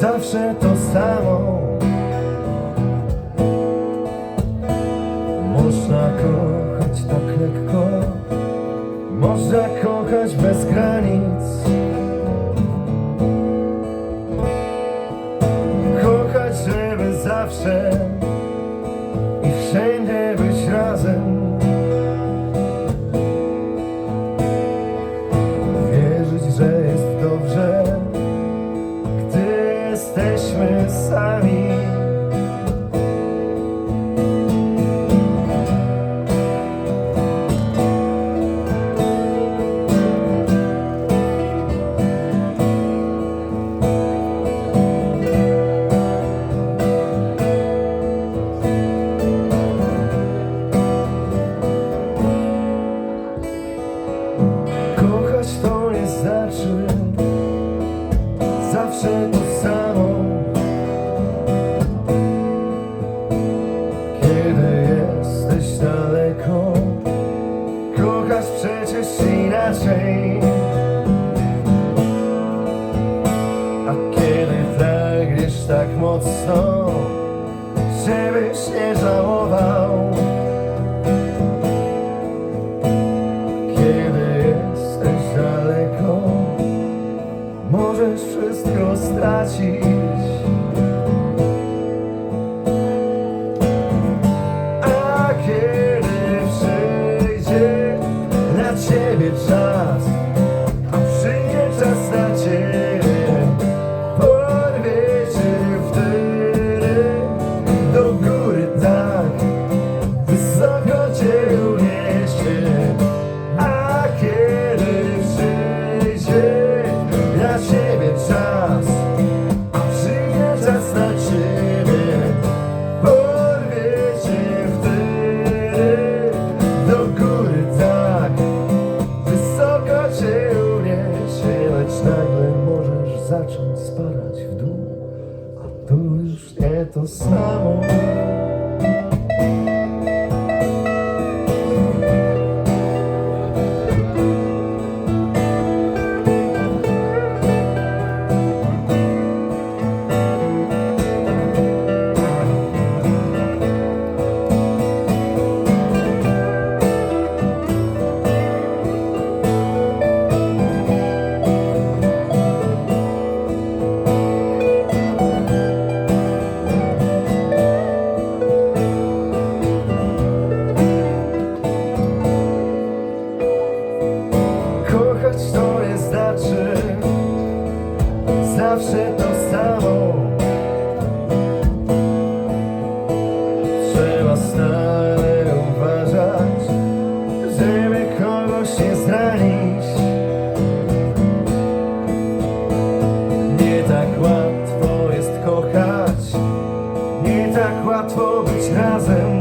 zawsze to samo. Można kochać tak lekko Można kochać bez granic. Kochać, żeby zawsze jesteśmy sami. Kochać to nie znaczy zawsze to samo. сбрать в дом, а дуешь это самую. zawsze to samo. Trzeba stale uważać Żeby kogoś nie zranić. Nie tak łatwo jest kochać Nie tak łatwo być razem.